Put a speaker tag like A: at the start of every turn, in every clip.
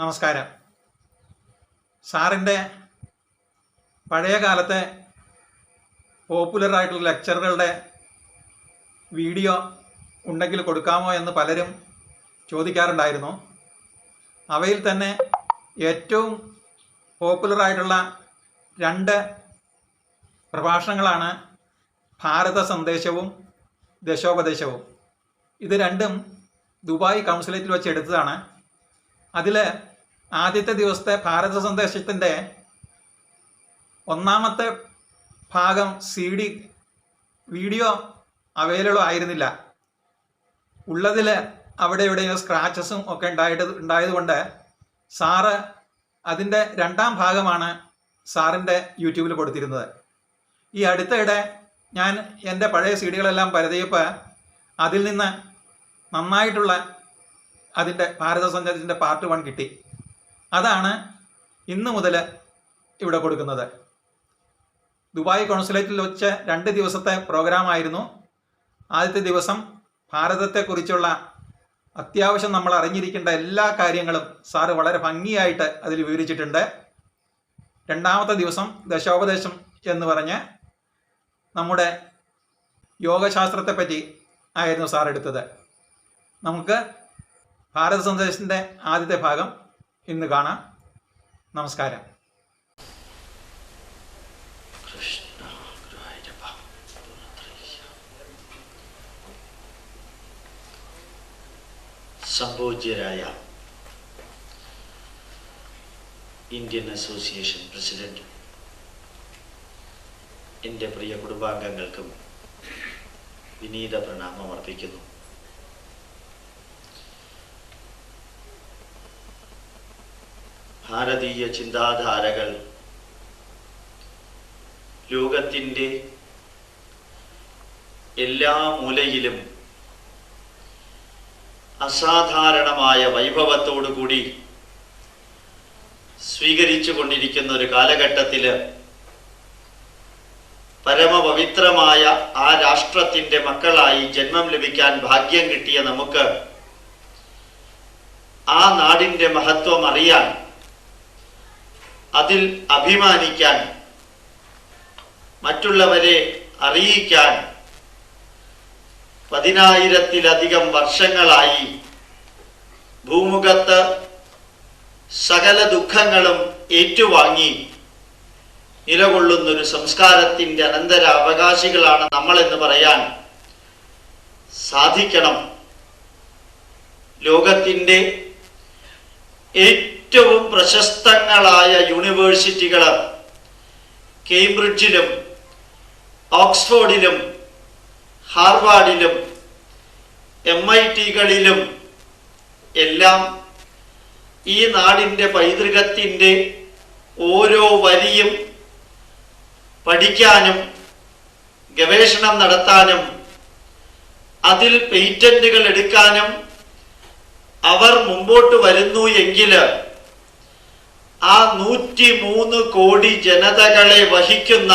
A: നമസ്കാരം. സാറിന്റെ പഴയ കാലത്തെ പോപ്പുലർ ആയിട്ടുള്ള ലെക്ചറുകളുടെ വീഡിയോ ഉണ്ടെങ്കിൽ കൊടുക്കാമോ എന്ന് പലരും ചോദിക്കാറുണ്ടായിരുന്നു. അവയിൽ തന്നെ ഏറ്റവും പോപ്പുലറായിട്ടുള്ള രണ്ട് പ്രഭാഷണങ്ങളാണ് ഭാരത സന്ദേശവും ദശോപദേശവും. ഇത് രണ്ടും ദുബായ് കൗൺസിലേറ്റിൽ വെച്ച് എടുത്തതാണ്. അതിൽ ആദ്യത്തെ ദിവസത്തെ ഭാരത സന്ദേശത്തിന്റെ ഒന്നാമത്തെ ഭാഗം സി ഡി വീഡിയോ അവൈലബിൾ ആയിരുന്നില്ല. ഉള്ളതിൽ അവിടെ ഇവിടെയും സ്ക്രാച്ചസും ഒക്കെ ഉണ്ടായിട്ട് ഉണ്ടായതുകൊണ്ട് സാറ് അതിന്റെ രണ്ടാം ഭാഗമാണ് സാറിന്റെ യൂട്യൂബിൽ കൊടുത്തിരുന്നത്. ഈ അടുത്തിടെ ഞാൻ എന്റെ പഴയ സി ഡികളെല്ലാം പരതിയപ്പോൾ അതിൽ നിന്ന് നന്നായിട്ടുള്ള അതിന്റെ ഭാരത സഞ്ചാരത്തിന്റെ പാർട്ട് വൺ കിട്ടി. അതാണ് ഇന്ന് മുതൽ ഇവിടെ കൊടുക്കുന്നത്. ദുബായ് കോൺസുലേറ്റിൽ വെച്ച് രണ്ട് ദിവസത്തെ പ്രോഗ്രാമായിരുന്നു ആദ്യത്തെ ദിവസം ഭാരതത്തെക്കുറിച്ചുള്ള അത്യാവശ്യം നമ്മൾ അറിഞ്ഞിരിക്കേണ്ട എല്ലാ കാര്യങ്ങളും സാറ് വളരെ ഭംഗിയായിട്ട് അതിൽ വിവരിച്ചിട്ടുണ്ട്. രണ്ടാമത്തെ ദിവസം ദശോപദേശം എന്ന് പറഞ്ഞ് നമ്മുടെ യോഗശാസ്ത്രത്തെപ്പറ്റി ആയിരുന്നു സാർ എടുത്തത്. നമുക്ക് ഭാരത സന്ദേശത്തിന്റെ ആദ്യത്തെ ഭാഗം ഇന്ന് കാണാം. നമസ്കാരം.
B: സംഭോജ്യരായ ഇന്ത്യൻ അസോസിയേഷൻ പ്രസിഡന്റ് എന്റെ പ്രിയ കുടുംബാംഗങ്ങൾക്കും വിനീത പ്രണാമം അർപ്പിക്കുന്നു. ഭാരതീയ ചിന്താധാരകൾ. ലോകത്തിന്റെ എല്ലാ മൂലയിലും അസാധാരണമായ വൈഭവത്തോടു കൂടി സ്വീകരിച്ചു കൊണ്ടിരിക്കുന്ന ഒരു കാലഘട്ടത്തിൽ പരമപവിത്രമായ ആ രാഷ്ട്രത്തിന്റെ മക്കളായി ജന്മം ലഭിക്കാൻ ഭാഗ്യം കിട്ടിയ നമുക്ക് ആ നാടിന്റെ മഹത്വം അറിയാൻ അതിൽ അഭിമാനിക്കാൻ മറ്റുള്ളവരെ അറിയിക്കാൻ പതിനായിരത്തിലധികം വർഷങ്ങളായി ഭൂമുഖത്ത് സകല ദുഃഖങ്ങളും ഏറ്റുവാങ്ങി നിലകൊള്ളുന്നൊരു സംസ്കാരത്തിന്റെ അനന്തര അവകാശികളാണ് നമ്മളെന്ന് പറയാൻ സാധിക്കണം. ലോകത്തിന്റെ ഏറ്റവും പ്രശസ്തങ്ങളായ യൂണിവേഴ്സിറ്റികൾ കേംബ്രിഡ്ജിലും ഓക്സ്ഫോർഡിലും ഹാർവാർഡിലും എം ഐ ടികളിലും എല്ലാം ഈ നാടിന്റെ പൈതൃകത്തിന്റെ ഓരോ വരിയും പഠിക്കാനും ഗവേഷണം നടത്താനും അതിൽ പേറ്റന്റുകൾ എടുക്കാനും അവർ മുമ്പോട്ട് വരുന്നു എങ്കിൽ ആ നൂറ്റി മൂന്ന് കോടി ജനതകളെ വഹിക്കുന്ന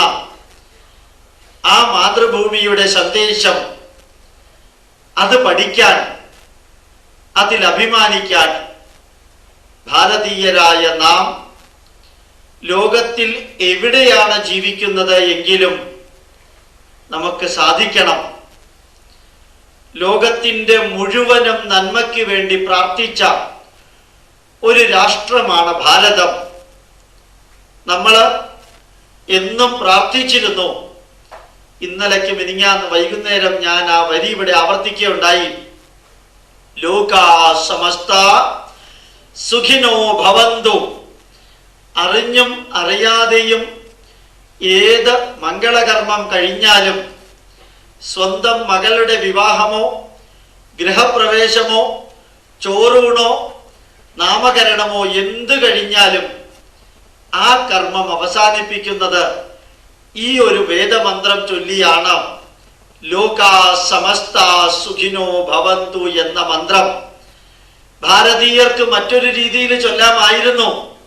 B: ആ മാതൃഭൂമിയുടെ സന്ദേശം അത് പഠിക്കാൻ അതിൽ അഭിമാനിക്കാൻ ഭാരതീയരായ നാം ലോകത്തിൽ എവിടെയാണ് ജീവിക്കുന്നത് എങ്കിലും നമുക്ക് സാധിക്കണം. ലോകത്തിന്റെ മുഴുവനും നന്മയ്ക്ക് വേണ്ടി പ്രാർത്ഥിച്ച ഒരു രാഷ്ട്രമാണ് ഭാരതം. നമ്മൾ എന്നും പ്രാർത്ഥിച്ചിരുന്നു. ഇന്നലേക്ക് മിനിഞ്ഞാന്ന് വൈകുന്നേരം ഞാൻ ആ വരി ഇവിടെ ആവർത്തിക്കുകയുണ്ടായി. ലോക സമസ്ത സുഖിനോ ഭവന്തു. അറിഞ്ഞും അറിയാതെയും ഏത് മംഗളകർമ്മം കഴിഞ്ഞാലും സ്വന്തം മകളുടെ വിവാഹമോ ഗൃഹപ്രവേശമോ ചോറൂണോ നാമകരണമോ എന്ത് കഴിഞ്ഞാലും ആ കർമ്മം അവസാനിപ്പിക്കുന്നത് ഈ ഒരു വേദമന്ത്രം ചൊല്ലിയാണ്. ലോക സമസ്ത സുഖിനോ ഭവന്തു എന്ന മന്ത്രം. ഭാരതീയർക്ക് മറ്റൊരു രീതിയിൽ ചൊല്ലാമായിരുന്നു.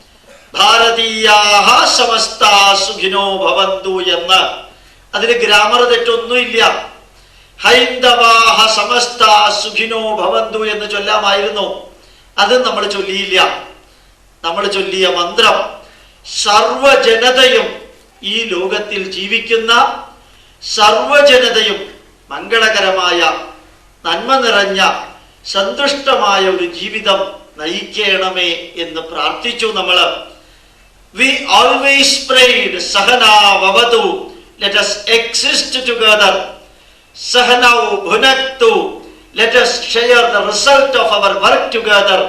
B: ഭാരതീയാഹ സമസ്ത സുഖിനോ ഭവന്തു എന്ന്. അതിന് ഗ്രാമർ തെറ്റൊന്നുമില്ല. ഹൈന്ദവാഹ സമസ്ത സുഖിനോ ഭവന്തു എന്ന് ചൊല്ലാമായിരുന്നു. അത് നമ്മൾ ചൊല്ലിയില്ല. നമ്മൾ ചൊല്ലിയ മന്ത്രം സർവജനതയും ഈ ലോകത്തിൽ ജീവിക്കുന്ന സർവജനതയും മംഗളകരമായ നന്മ നിറഞ്ഞ സന്തുഷ്ടമായ ഒരു ജീവിതം നയിക്കണമേ എന്ന് പ്രാർത്ഥിച്ചു നമ്മൾ. വി ഓൾവേസ് പ്രേഡ് സഹനാവതു ലെറ്റ് എക്സിസ്റ്റ് ടുഗദർ സഹനൗ ഭുനക്തു let us share the result of our work together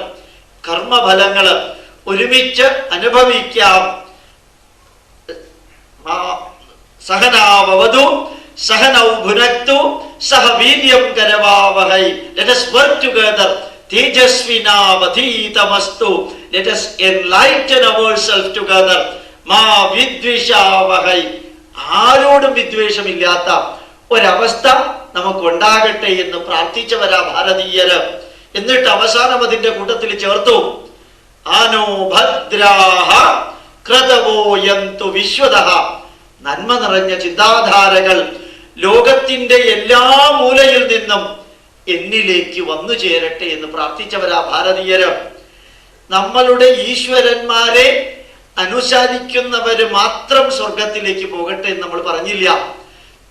B: കർമ്മഫലങ്ങൾ ഒരുമിച്ച് അനുഭവിക്കാം. സഹനാവവതു സഹനൗ ഭുനക്തു സഹ വീര്യം കരവാവഹൈ. Let us work together തേജസ്വിനാവധീതമസ്തു let us enlighten ourselves together മാ വിദ്വിഷാവഹൈ. ആരോടും വിദ്വേഷമില്ലാത്ത ഒരവസ്ഥ നമുക്കുണ്ടാകട്ടെ എന്ന് പ്രാർത്ഥിച്ചവരാ ഭാരതീയര്. എന്നിട്ട് അവസാനം അതിന്റെ കൂട്ടത്തിൽ ചേർത്തു. ആനോ ഭദ്രാഹ ക്രതവോ യന്തു വിശ്വതഃ നന്മ നിറഞ്ഞ ചിന്താധാരകൾ ലോകത്തിന്റെ എല്ലാ മൂലയിൽ നിന്നും എന്നിലേക്ക് വന്നു ചേരട്ടെ എന്ന് പ്രാർത്ഥിച്ചവരാ ഭാരതീയര്. നമ്മളുടെ ഈശ്വരന്മാരെ അനുസരിക്കുന്നവര് മാത്രം സ്വർഗത്തിലേക്ക് പോകട്ടെ എന്ന് നമ്മൾ പറഞ്ഞില്ല.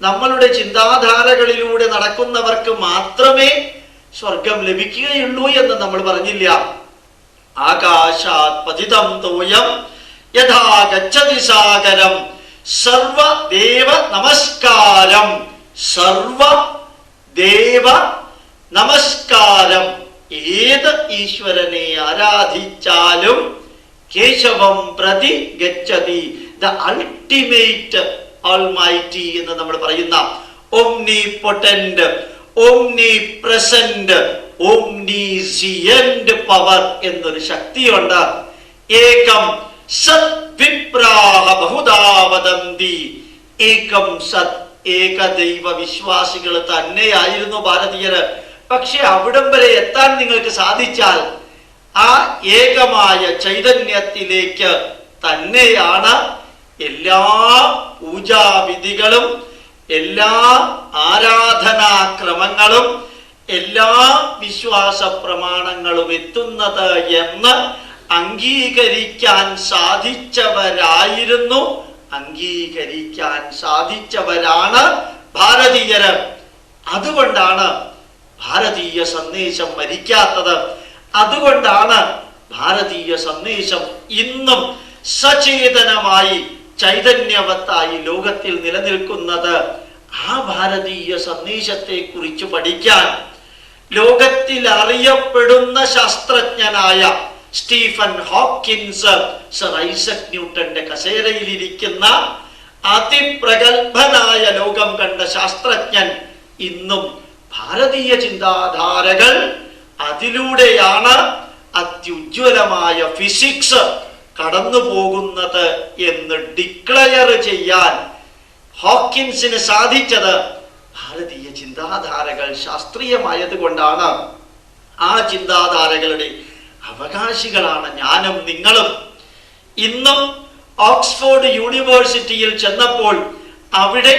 B: നമ്മളുടെ ചിന്താധാരകളിലൂടെ നടക്കുന്നവർക്ക് മാത്രമേ സ്വർഗം ലഭിക്കുകയുള്ളൂ എന്ന് നമ്മൾ പറഞ്ഞില്ല. ആകാശാത്പതിതം തോയം യഥാ ഗച്ഛതി സാഗരം. സർവ ദേവ നമസ്കാരം. സർവ ദേവ നമസ്കാരം. ഏത് ഈശ്വരനെ ആരാധിച്ചാലും കേശവം പ്രതി ഗച്ഛതി. ദ അൾട്ടിമേറ്റ് ഓൾമൈറ്റി എന്ന് നമ്മൾ പറയുന്ന omnipotent omnipresent omniscient power എന്നൊരു ശക്തിയുണ്ട്. ഏകം സത് വിപ്രാഹ ബഹുദാവദന്തി ഏകം സത് ഏകദൈവ വിശ്വാസികൾ തന്നെയായിരുന്നു ഭാരതീയര്. പക്ഷെ അവിടം വരെ എത്താൻ നിങ്ങൾക്ക് സാധിച്ചാൽ ആ ഏകമായ ചൈതന്യത്തിലേക്ക് തന്നെയാണ് എല്ലാ പൂജാവിധികളും എല്ലാ ആരാധനാക്രമങ്ങളും എല്ലാ വിശ്വാസ പ്രമാണങ്ങളും എത്തുന്നത് എന്ന് അംഗീകരിക്കാൻ സാധിച്ചവരായിരുന്നു. അംഗീകരിക്കാൻ സാധിച്ചവരാണ് ഭാരതീയര് അതുകൊണ്ടാണ് ഭാരതീയ സന്ദേശം മരിക്കാത്തത് അതുകൊണ്ടാണ് ഭാരതീയ സന്ദേശം ഇന്നും സചേതനമായി ചൈതന്യവത്തായി ലോകത്തിൽ നിലനിൽക്കുന്നത് ആ ഭാരതീയ സന്ദേശത്തെ കുറിച്ച് പഠിക്കാൻ ലോകത്തിൽ അറിയപ്പെടുന്ന ശാസ്ത്രജ്ഞനായ സ്റ്റീഫൻ ഹോക്കിൻസ് സർ ഐസക് ന്യൂട്ടന്റെ കസേരയിലിരിക്കുന്ന അതിപ്രഗത്ഭനായ ലോകം കണ്ട ശാസ്ത്രജ്ഞൻ ഇന്നും ഭാരതീയ ചിന്താധാരകൾ അതിലൂടെയാണ് അത്യുജ്വലമായ ഫിസിക്സ് കടന്നു പോകുന്നത് എന്ന് ഡിക്ലയർ ചെയ്യാൻ ഹോക്കിൻസിന് സാധിച്ചത് ഭാരതീയ ചിന്താധാരകൾ ശാസ്ത്രീയമായത് കൊണ്ടാണ് ആ ചിന്താധാരകളുടെ അവകാശികളാണ് ഞാനും നിങ്ങളും. ഇന്നും ഓക്സ്ഫോർഡ് യൂണിവേഴ്സിറ്റിയിൽ ചെന്നപ്പോൾ അവിടെ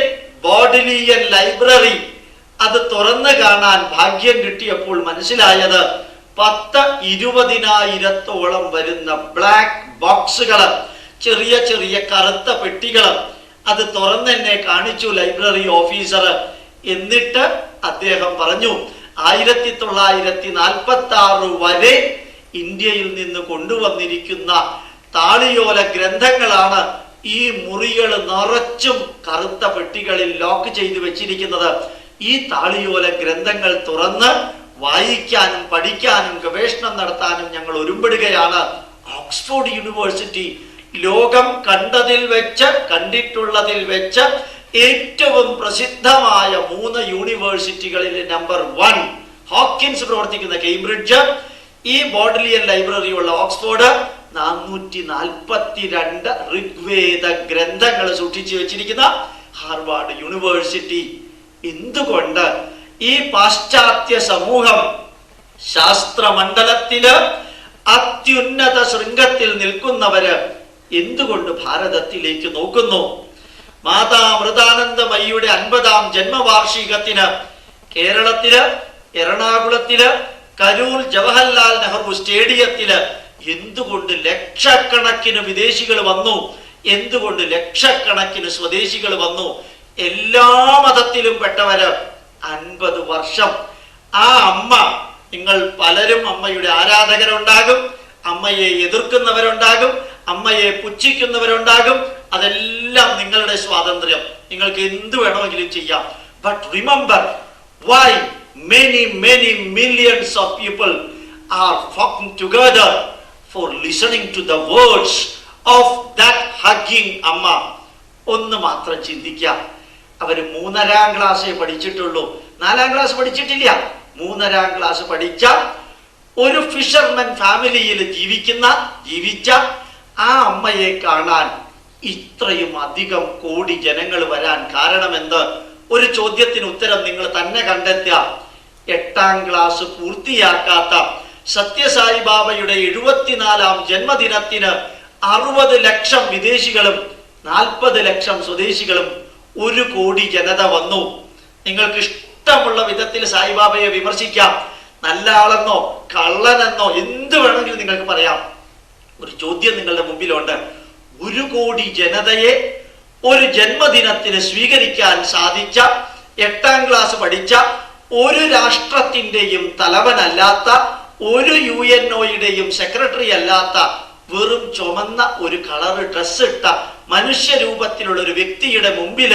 B: ബോഡിലിയൻ ലൈബ്രറി അത് തുറന്നു കാണാൻ ഭാഗ്യം കിട്ടിയപ്പോൾ മനസ്സിലായത് പത്ത് ഇരുപതിനായിരത്തോളം വരുന്ന ബ്ലാക്ക് ബോക്സുകൾ ചെറിയ ചെറിയ കറുത്ത പെട്ടികൾ അത് തുറന്നെന്നെ കാണിച്ചു ലൈബ്രറി ഓഫീസർ എന്നിട്ട് അദ്ദേഹം പറഞ്ഞു ആയിരത്തി തൊള്ളായിരത്തി നാൽപ്പത്തി ആറ് വരെ ഇന്ത്യയിൽ നിന്ന് കൊണ്ടുവന്നിരിക്കുന്ന താളിയോല ഗ്രന്ഥങ്ങളാണ് ഈ മുറികൾ നിറച്ചും കറുത്ത പെട്ടികളിൽ ലോക്ക് ചെയ്തു വെച്ചിരിക്കുന്നത്. ഈ താളിയോല ഗ്രന്ഥങ്ങൾ തുറന്ന് വായിക്കാനും പഠിക്കാനും ഗവേഷണം നടത്താനും ഞങ്ങൾ ഒരുമ്പെടുകയാണ്. ഓക്സ്ഫോർഡ് യൂണിവേഴ്സിറ്റി ലോകം കണ്ടതിൽ വെച്ച് കണ്ടിട്ടുള്ളതിൽ വെച്ച് ഏറ്റവും പ്രസിദ്ധമായ മൂന്ന് യൂണിവേഴ്സിറ്റികളിൽ നമ്പർ വൺ ഹോക്കിൻസ് പ്രവർത്തിക്കുന്ന കേംബ്രിഡ്ജ് ഈ ബോഡലിയൻ ലൈബ്രറി ഉള്ള ഓക്സ്ഫോർഡ് നാനൂറ്റി നാൽപ്പത്തി രണ്ട് ഋഗ്വേദ ഗ്രന്ഥങ്ങൾ സൂക്ഷിച്ചു വെച്ചിരിക്കുന്ന ഹാർവാർഡ് യൂണിവേഴ്സിറ്റി. എന്തുകൊണ്ട് ഈ പാശ്ചാത്യ സമൂഹം ശാസ്ത്രമണ്ഡലത്തിൽ അത്യുന്നത ശൃംഗത്തിൽ നിൽക്കുന്നവര് എന്തുകൊണ്ട് ഭാരതത്തിലേക്ക് നോക്കുന്നു? മാതാ മൃതാനന്ദമയിയുടെ അൻപതാം ജന്മവാർഷികത്തിന് കേരളത്തിൽ എറണാകുളത്തിൽ കരൂർ ജവഹർലാൽ നെഹ്റു സ്റ്റേഡിയത്തിൽ എന്തുകൊണ്ട് ലക്ഷക്കണക്കിന് വിദേശികൾ വന്നു? എന്തുകൊണ്ട് ലക്ഷക്കണക്കിന് സ്വദേശികൾ വന്നു? എല്ലാ മതത്തിലും പെട്ടവര് അൻപത് വർഷം. ആ അമ്മ നിങ്ങൾ പലരും അമ്മയുടെ ആരാധകരുണ്ടാകും അമ്മയെ എതിർക്കുന്നവരുണ്ടാകും അമ്മയെ പുച്ഛിക്കുന്നവരുണ്ടാകും. അതെല്ലാം നിങ്ങളുടെ സ്വാതന്ത്ര്യം. നിങ്ങൾക്ക് എന്ത് വേണമെങ്കിലും ചെയ്യാം. But remember why many many millions of people are flocking together for listening to the words of that hugging അമ്മ? ഒന്ന് മാത്രം ചിന്തിക്കാം അവർ മൂന്നരാം ക്ലാസ്സേ പഠിച്ചിട്ടുള്ളൂ. നാലാം ക്ലാസ് പഠിച്ചിട്ടില്ല. മൂന്നരാം ക്ലാസ് പഠിച്ച ഒരു ഫിഷർമൻ ഫാമിലിയിൽ ജീവിക്കുന്ന ജീവിച്ച ആ അമ്മയെ കാണാൻ ഇത്രയും അധികം കോടി ജനങ്ങൾ വരാൻ കാരണമെന്ത്? ഒരു ചോദ്യത്തിന് ഉത്തരം നിങ്ങൾ തന്നെ കണ്ടെത്തുക. എട്ടാം ക്ലാസ് പൂർത്തിയാക്കാത്ത സത്യസായി ബാബയുടെ എഴുപത്തിനാലാം ജന്മദിനത്തിന് അറുപത് ലക്ഷം വിദേശികളും നാൽപ്പത് ലക്ഷം സ്വദേശികളും ഒരു കോടി ജനത വന്നു. നിങ്ങൾക്ക് ഇഷ്ടമുള്ള വിധത്തിൽ സായിബാബയെ വിമർശിക്കാം. നല്ല ആളെന്നോ കള്ളനെന്നോ എന്ത് വേണമെങ്കിലും നിങ്ങൾക്ക് പറയാം. ഒരു ചോദ്യം നിങ്ങളുടെ മുമ്പിലുണ്ട്. ഒരു കോടി ജനതയെ ഒരു ജന്മദിനത്തിന് സ്വീകരിക്കാൻ സാധിച്ച എട്ടാം ക്ലാസ് പഠിച്ച ഒരു രാഷ്ട്രത്തിന്റെയും തലവനല്ലാത്ത ഒരു യു എൻ ഒയുടെയും സെക്രട്ടറി അല്ലാത്ത വെറും ചുമന്ന ഒരു കളർ ഡ്രസ്സ് ഇട്ട മനുഷ്യരൂപത്തിലുള്ള ഒരു വ്യക്തിയുടെ മുമ്പിൽ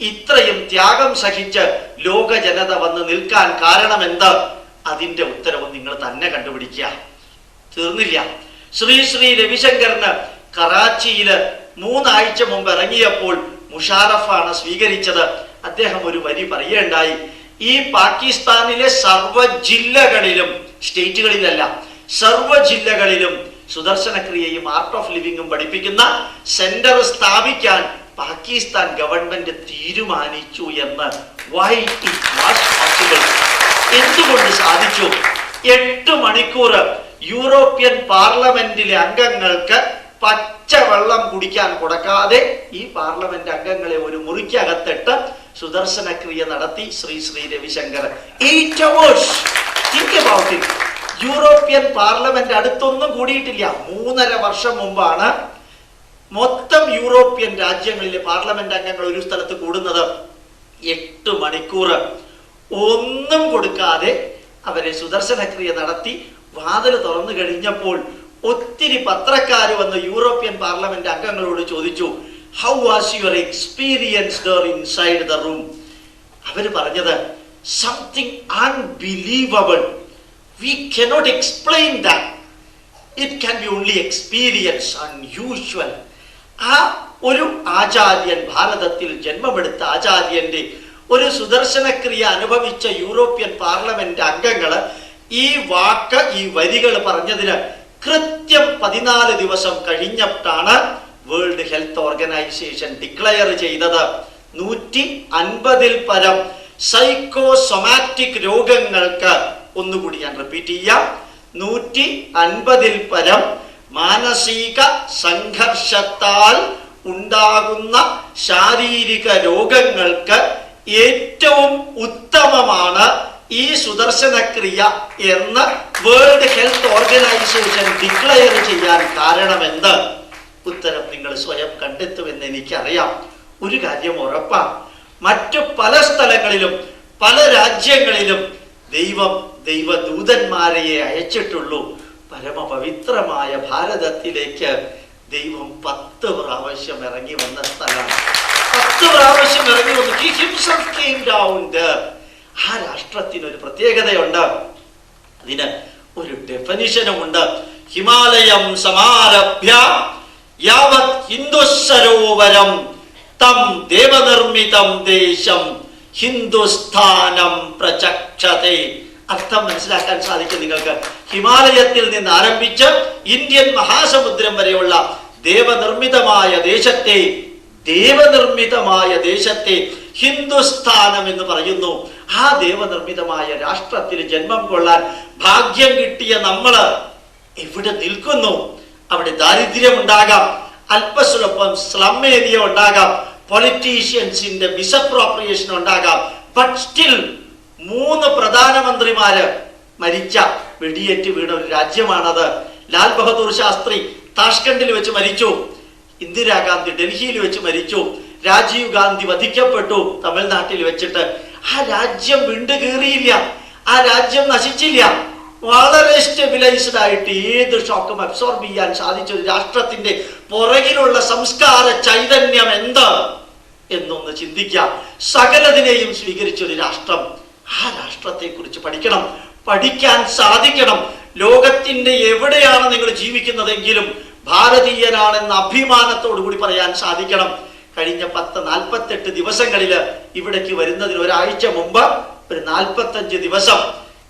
B: ഇത്രയും ത്യാഗം സഹിച്ച് ലോക ജനത വന്ന് നിൽക്കാൻ കാരണം എന്ത് അതിന്റെ ഉത്തരവ് നിങ്ങൾ തന്നെ കണ്ടുപിടിക്കുക. തീർന്നില്ല. ശ്രീ ശ്രീ രവിശങ്കറിന് കറാച്ചിയിൽ മൂന്നാഴ്ച മുമ്പ് ഇറങ്ങിയപ്പോൾ മുഷാറഫാണ് സ്വീകരിച്ചത്. അദ്ദേഹം ഒരു വരി പറയുകയുണ്ടായി. ഈ പാകിസ്ഥാനിലെ സർവ ജില്ലകളിലും സ്റ്റേറ്റുകളിലല്ല സർവ ജില്ലകളിലും സുദർശനക്രിയയും ആർട്ട് ഓഫ് ലിവിങ്ങും പഠിപ്പിക്കുന്ന സെന്റർ സ്ഥാപിക്കാൻ പാകിസ്ഥാൻ ഗവൺമെന്റ് തീരുമാനിച്ചു എന്ന് വൈ ഇറ്റ് വാസ് പോസിബിൾ എന്തുകൊണ്ട് സാധിച്ചു? എട്ട് മണിക്കൂർ യൂറോപ്യൻ പാർലമെന്റിലെ അംഗങ്ങൾക്ക് പച്ചവെള്ളം കുടിക്കാൻ കൊടുക്കാതെ ഈ പാർലമെന്റ് അംഗങ്ങളെ ഒരു മുറിക്കകത്തിട്ട് സുദർശന ക്രിയ നടത്തി Sri Sri Ravishankar. Eight hours think about it European parliament അടുത്തൊന്നും കൂടിയിട്ടില്ല. മൂന്നര വർഷം മുമ്പാണ് മൊത്തം യൂറോപ്യൻ രാജ്യങ്ങളിലെ പാർലമെന്റ് അംഗങ്ങൾ ഒരു സ്ഥലത്ത് കൂടുന്നത്. എട്ട് മണിക്കൂർ ഒന്നും കൊടുക്കാതെ അവരെ സുദർശനക്രിയ നടത്തി വാതിൽ തുറന്നു കഴിഞ്ഞപ്പോൾ ഒത്തിരി പത്രക്കാർ വന്ന് യൂറോപ്യൻ പാർലമെന്റ് അംഗങ്ങളോട് ചോദിച്ചു how was your experience inside the room അവർ പറഞ്ഞത് something unbelievable we cannot explain that it can be only experience unusual ആ ഒരു ആചാര്യൻ ഭാരതത്തിൽ ജന്മമെടുത്ത ആചാര്യന്റെ ഒരു സുദർശനക്രിയ അനുഭവിച്ച യൂറോപ്യൻ പാർലമെന്റ് അംഗങ്ങൾ ഈ വാക്ക് ഈ വരികൾ പറഞ്ഞതിന് കൃത്യം പതിനാല് ദിവസം കഴിഞ്ഞിട്ടാണ് വേൾഡ് ഹെൽത്ത് ഓർഗനൈസേഷൻ ഡിക്ലെയർ ചെയ്തത്. നൂറ്റി അൻപതിൽ പരം സൈക്കോസൊമാറ്റിക് രോഗങ്ങൾക്ക് ഒന്നുകൂടി ഞാൻ റിപ്പീറ്റ് ചെയ്യാം. നൂറ്റി അൻപതിൽ പരം മാനസിക സംഘർഷത്താൽ ഉണ്ടാകുന്ന ശാരീരിക രോഗങ്ങൾക്ക് ഏറ്റവും ഉത്തമമാണ് ഈ സുദർശനക്രിയ എന്ന് വേൾഡ് ഹെൽത്ത് ഓർഗനൈസേഷൻ ഡിക്ലെയർ ചെയ്യാൻ കാരണമെന്ത് ഉത്തരം നിങ്ങൾ സ്വയം കണ്ടെത്തുമെന്ന് എനിക്കറിയാം. ഒരു കാര്യം ഉറപ്പാണ്. മറ്റു പല സ്ഥലങ്ങളിലും പല രാജ്യങ്ങളിലും ദൈവം ദൈവദൂതന്മാരെയെ അയച്ചിട്ടുള്ളൂ. പരമപവിത്രമായ ഭാരതത്തിലേക്ക് ദൈവം പത്ത് പ്രാവശ്യം ഇറങ്ങി വന്ന സ്ഥലമാണ്. പത്ത് പ്രാവശ്യം ഇറങ്ങി വന്നു down there. ആ രാഷ്ട്രത്തിന് ഒരു പ്രത്യേകതയുണ്ട്. അതിന് ഒരു ഡെഫനിഷനും ഉണ്ട് ഹിമാലയം സമാരഭ്യ യാവത് ഹിന്ദുസരോവരം തം ദേവനിർമ്മിതം ദേശം ഹിന്ദുസ്ഥാനം പ്രചക്ഷതേ. അർത്ഥം മനസ്സിലാക്കാൻ സാധിക്കും നിങ്ങൾക്ക്. ഹിമാലയത്തിൽ നിന്ന് ആരംഭിച്ച് ഇന്ത്യൻ മഹാസമുദ്രം വരെയുള്ള ദേവനിർമ്മിതമായ ദേശത്തെ ദേവനിർമ്മിതമായ ദേശത്തെ ഹിന്ദുസ്ഥാനം എന്ന് പറയുന്നു. ആ ദേവനിർമ്മിതമായ രാഷ്ട്രത്തിൽ ജന്മം കൊള്ളാൻ ഭാഗ്യം കിട്ടിയ നമ്മൾ എവിടെ നിൽക്കുന്നു? അവിടെ ദാരിദ്ര്യം ഉണ്ടാകാം അല്പസുലപ്പം സ്ലം ഏരിയ ഉണ്ടാകാം പൊളിറ്റീഷ്യൻസിന്റെ മിസപ്രോപ്രിയേഷൻ ഉണ്ടാകാം. ബട്ട് സ്റ്റിൽ മൂന്ന് പ്രധാനമന്ത്രിമാര് മരിച്ച വെടിയേറ്റ് വീണ ഒരു രാജ്യമാണത്. ലാൽ ബഹദൂർ ശാസ്ത്രി താഷ്കണ്ടിൽ വെച്ച് മരിച്ചു. ഇന്ദിരാഗാന്ധി ഡൽഹിയിൽ വെച്ച് മരിച്ചു. രാജീവ് ഗാന്ധി വധിക്കപ്പെട്ടു തമിഴ്നാട്ടിൽ വെച്ചിട്ട്. ആ രാജ്യം വിണ്ടുകീറിയില്ല. ആ രാജ്യം നശിച്ചില്ല. വളരെ സ്റ്റെബിലൈസ്ഡ് ആയിട്ട് ഏത് ഷോക്കും അബ്സോർബ് ചെയ്യാൻ സാധിച്ച ഒരു രാഷ്ട്രത്തിന്റെ പുറകിലുള്ള സംസ്കാര ചൈതന്യം എന്ത്? എന്നൊന്ന് ചിന്തിക്കാം. സകലതിനെയും സ്വീകരിച്ച ഒരു രാഷ്ട്രം. ആ രാഷ്ട്രത്തെ കുറിച്ച് പഠിക്കണം. പഠിക്കാൻ സാധിക്കണം. ലോകത്തിന്റെ എവിടെയാണ് നിങ്ങൾ ജീവിക്കുന്നതെങ്കിലും ഭാരതീയനാണെന്ന അഭിമാനത്തോടു കൂടി പറയാൻ സാധിക്കണം. കഴിഞ്ഞ പത്ത് നാൽപ്പത്തെട്ട് ദിവസങ്ങളിൽ ഇവിടേക്ക് വരുന്നതിന് ഒരാഴ്ച മുമ്പ് ഒരു നാൽപ്പത്തഞ്ച് ദിവസം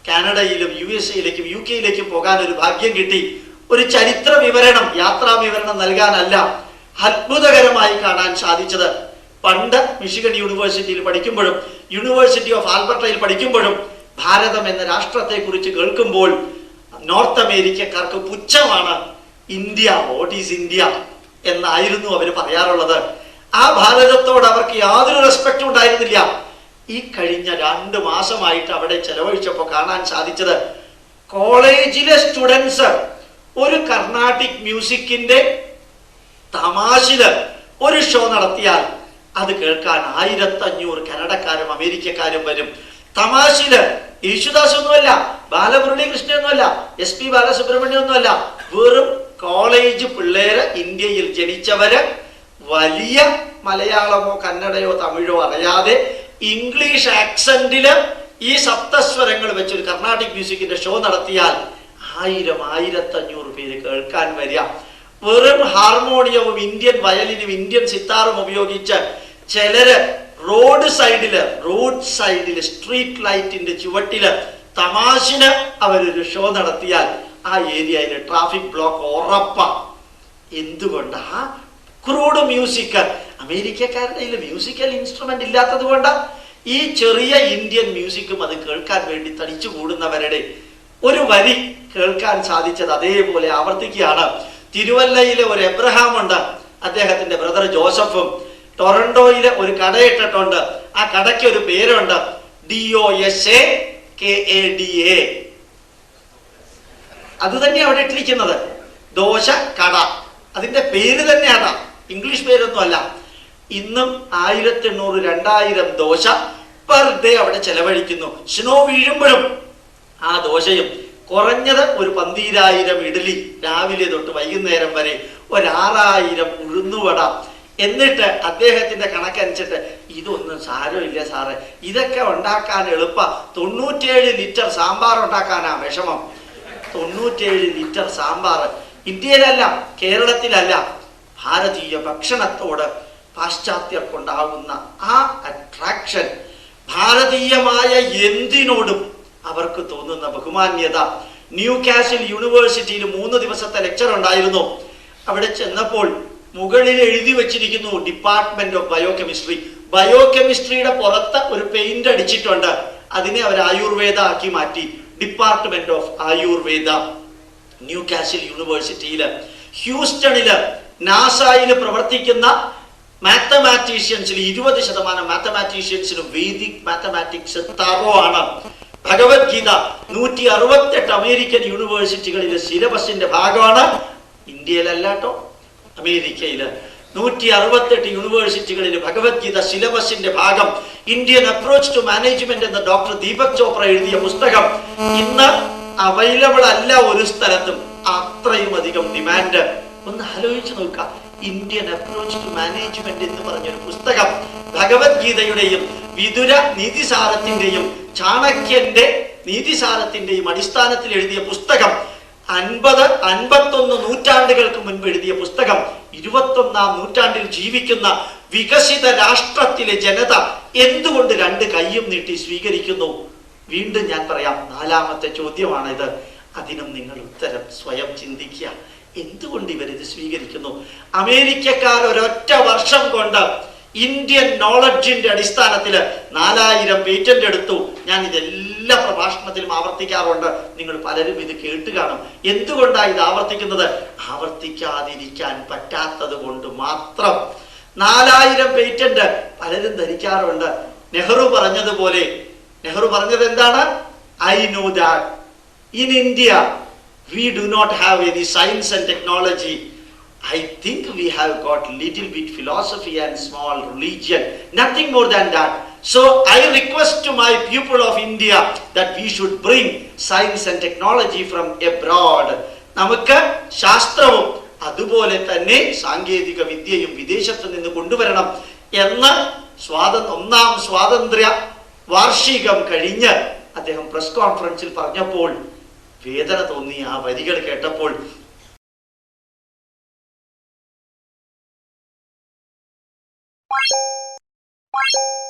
B: കാനഡയിലും യു എസ് എയിലേക്കും യു കെയിലേക്കും പോകാൻ ഒരു ഭാഗ്യം കിട്ടി. ഒരു ചരിത്ര വിവരണം യാത്രാ വിവരണം നൽകാനല്ല അത്ഭുതകരമായി കാണാൻ സാധിച്ചത്. പണ്ട് മിഷിഗൺ യൂണിവേഴ്സിറ്റിയിൽ പഠിക്കുമ്പോഴും യൂണിവേഴ്സിറ്റി ഓഫ് ആൽബർട്ടയിൽ പഠിക്കുമ്പോഴും ഭാരതം എന്ന രാഷ്ട്രത്തെക്കുറിച്ച് കേൾക്കുമ്പോൾ നോർത്ത് അമേരിക്കക്കാർക്ക് പുച്ഛമാണ് ഇന്ത്യ വോട്ട് ഈസ് ഇന്ത്യ എന്നായിരുന്നു അവർ പറയാറുള്ളത്. ആ ഭാരതത്തോട് അവർക്ക് യാതൊരു റെസ്പെക്റ്റും ഉണ്ടായിരുന്നില്ല. ഈ കഴിഞ്ഞ രണ്ട് മാസമായിട്ട് അവിടെ ചെലവഴിച്ചപ്പോൾ കാണാൻ സാധിച്ചത് കോളേജിലെ സ്റ്റുഡൻസ് ഒരു കർണാട്ടിക് മ്യൂസിക്കിന്റെ തമാശിൽ ഒരു ഷോ നടത്തിയാൽ അത് കേൾക്കാൻ ആയിരത്തി അഞ്ഞൂറ് കന്നഡക്കാരും അമേരിക്കക്കാരും വരും. തമാശിൽ യേശുദാസ് ഒന്നുമല്ല ബാലമുരളീകൃഷ്ണൻ ഒന്നുമല്ല എസ് പി ബാലസുബ്രഹ്മണ്യം ഒന്നുമല്ല വെറും കോളേജ് പിള്ളേര് ഇന്ത്യയിൽ ജനിച്ചവര് വലിയ മലയാളമോ കന്നഡയോ തമിഴോ അറിയാതെ ഇംഗ്ലീഷ് ആക്സെന്റിൽ ഈ സപ്തസ്വരങ്ങൾ വെച്ച് ഒരു കർണാട്ടിക് മ്യൂസിക്കിന്റെ ഷോ നടത്തിയാൽ ആയിരം ആയിരത്തി അഞ്ഞൂറ് പേര് കേൾക്കാൻ വരിക. വെറും ഹാർമോണിയവും ഇന്ത്യൻ വയലിനും ഇന്ത്യൻ സിത്താറും ഉപയോഗിച്ച് ചിലര് റോഡ് സൈഡിൽ റോഡ് സൈഡിൽ സ്ട്രീറ്റ് ലൈറ്റിന്റെ ചുവട്ടിൽ തമാശിന് അവരൊരു ഷോ നടത്തിയാൽ ആ ഏരിയയിലെ ട്രാഫിക് ബ്ലോക്ക് ഉറപ്പാ. എന്തുകൊണ്ടാ? ക്രൂഡ് മ്യൂസിക്കൽ അമേരിക്കക്കാരുടെ മ്യൂസിക്കൽ ഇൻസ്ട്രുമെന്റ് ഇല്ലാത്തത് കൊണ്ടാ. ഈ ചെറിയ ഇന്ത്യൻ മ്യൂസിക്കും അത് കേൾക്കാൻ വേണ്ടി തടിച്ചു കൂടുന്നവരുടെ ഒരു വരി കേൾക്കാൻ സാധിച്ചത് അതേപോലെ ആവർത്തിക്കുകയാണ്. തിരുവല്ലയിലെ ഒരു എബ്രഹാം ഉണ്ട് അദ്ദേഹത്തിന്റെ ബ്രദർ ജോസഫും ടൊറന്റോയിലെ ഒരു കടയിട്ടിട്ടുണ്ട് ആ കടയ്ക്ക് ഒരു പേരുണ്ട്. D O S A K A D A അത് തന്നെ അവിടെ ഇട്ടിരിക്കുന്നത്. ദോശ കട. അതിന്റെ പേര് തന്നെയാണ് ഇംഗ്ലീഷ് പേരൊന്നും അല്ല ഇന്നും ആയിരത്തി എണ്ണൂറ് രണ്ടായിരം ദോശ പെർ ഡേ അവിടെ ചെലവഴിക്കുന്നു. സ്നോ വീഴുമ്പോഴും ആ ദോശയും കുറഞ്ഞത് ഒരു പന്തീരായിരം ഇഡലി രാവിലെ തൊട്ട് വൈകുന്നേരം വരെ ഒരാറായിരം ഉഴുന്നുവട എന്നിട്ട് അദ്ദേഹത്തിന്റെ കണക്കനുസരിച്ചിട്ട് ഇതൊന്നും സാരമില്ല സാറേ. ഇതൊക്കെ ഉണ്ടാക്കാൻ എളുപ്പ. തൊണ്ണൂറ്റേഴ് ലിറ്റർ സാമ്പാർ ഉണ്ടാക്കാനാ വിഷമം. തൊണ്ണൂറ്റേഴ് ലിറ്റർ സാമ്പാർ. ഇന്ത്യയിലല്ല കേരളത്തിലല്ല ഭാരതീയ ഭക്ഷണത്തോട് പാശ്ചാത്യർക്കുണ്ടാകുന്ന ആ അട്രാക്ഷൻ ഭാരതീയമായ എന്തിനോടും അവർക്ക് തോന്നുന്ന ബഹുമാന്യത. ന്യൂ കാസിൽ യൂണിവേഴ്സിറ്റിയിൽ മൂന്ന് ദിവസത്തെ ലെക്ചർ ഉണ്ടായിരുന്നു. അവിടെ ചെന്നപ്പോൾ മുകളിൽ എഴുതി വെച്ചിരിക്കുന്നു ഡിപ്പാർട്ട്മെന്റ് ഓഫ് ബയോകെമിസ്ട്രി ബയോകെമിസ്ട്രിയുടെ പുറത്ത് ഒരു പെയിന്റ് അടിച്ചിട്ടുണ്ട്. അതിനെ അവർ ആയുർവേദ ആക്കി മാറ്റി. Department of Ayurveda Newcastle യൂണിവേഴ്സിറ്റിയിൽ ഹ്യൂസ്റ്റണിൽ നാസയിൽ പ്രവർത്തിക്കുന്ന മാത്തമാറ്റീഷ്യൻസിൽ ഇരുപത് ശതമാനം മാത്തമാറ്റീഷ്യൻസിന് വേദിക് മാത്തമാറ്റിക്സ് തറോ ആണ് ഭഗവത്ഗീത നൂറ്റി അറുപത്തെട്ട് അമേരിക്കൻ യൂണിവേഴ്സിറ്റികളിലെ സിലബസിന്റെ ഭാഗമാണ് ഇന്ത്യയിലല്ലാട്ടോ അമേരിക്കയിൽ. നൂറ്റി അറുപത്തെട്ട് യൂണിവേഴ്സിറ്റികളിൽ ഭഗവത്ഗീത സിലബസിന്റെ ഭാഗം ഇന്ത്യൻ അപ്രോച്ച് ടു മാനേജ്മെന്റ് എന്ന ഡോക്ടർ ദീപക് ചോപ്ര എഴുതിയ പുസ്തകം. ഇന്ന് അവൈലബിൾ അല്ല ഒരു സ്ഥലത്തും. അത്രയും അധികം ഡിമാൻഡ് ഒന്ന് ആലോചിച്ച് നോക്കുക. ഇന്ത്യൻ അപ്രോച്ച് ടു മാനേജ്മെന്റ് എന്ന് പറഞ്ഞൊരു പുസ്തകം ഭഗവത്ഗീതയുടെയും വിതുര നീതിസാരത്തിന്റെയും ചാണക്യന്റെ നീതിസാരത്തിന്റെയും അടിസ്ഥാനത്തിൽ എഴുതിയ പുസ്തകം. അൻപത് അൻപത്തൊന്ന് നൂറ്റാണ്ടുകൾക്ക് മുൻപ് എഴുതിയ പുസ്തകം ഇരുപത്തൊന്നാം നൂറ്റാണ്ടിൽ ജീവിക്കുന്ന വികസിത രാഷ്ട്രത്തിലെ ജനത എന്തുകൊണ്ട് രണ്ട് കൈയും നീട്ടി സ്വീകരിക്കുന്നു? വീണ്ടും ഞാൻ പറയാം നാലാമത്തെ ചോദ്യമാണിത്. അതിനും നിങ്ങൾ ഉത്തരം സ്വയം ചിന്തിക്കുക. എന്തുകൊണ്ട് ഇവരിത് സ്വീകരിക്കുന്നു? അമേരിക്കക്കാർ ഒരൊറ്റ വർഷം കൊണ്ട് ഇന്ത്യൻ നോളജിന്റെ അടിസ്ഥാനത്തിൽ നാലായിരം പേറ്റന്റ് എടുത്തു. ഞാൻ ഇതെല്ലാ പ്രഭാഷണത്തിലും ആവർത്തിക്കാറുണ്ട്. നിങ്ങൾ പലരും ഇത് കേട്ട് കാണും. എന്തുകൊണ്ടാണ് ഇത് ആവർത്തിക്കുന്നത്? ആവർത്തിക്കാതിരിക്കാൻ പറ്റാത്തത് കൊണ്ട് മാത്രം. നാലായിരം പേറ്റന്റ് പലരും ധരിക്കാറുണ്ട്. നെഹ്റു പറഞ്ഞതുപോലെ. നെഹ്റു പറഞ്ഞത് എന്താണ്? I know that in India we do not have any science and technology I think we have got little bit philosophy and small religion nothing more than that. So I request to my people of India that we should bring science and technology from abroad. നമുക്ക് ശാസ്ത്രവും അതുപോലെ തന്നെ സാങ്കേതിക വിദ്യയും വിദേശത്ത് നിന്ന് കൊണ്ടുവരണം എന്ന് സ്വാത ഒന്നാം സ്വാതന്ത്ര്യ വാർഷികം കഴിഞ്ഞ് അദ്ദേഹം പ്രസ് കോൺഫറൻസിൽ പറഞ്ഞപ്പോൾ വേദന തോന്നി ആ വരികൾ കേട്ടപ്പോൾ Thank you.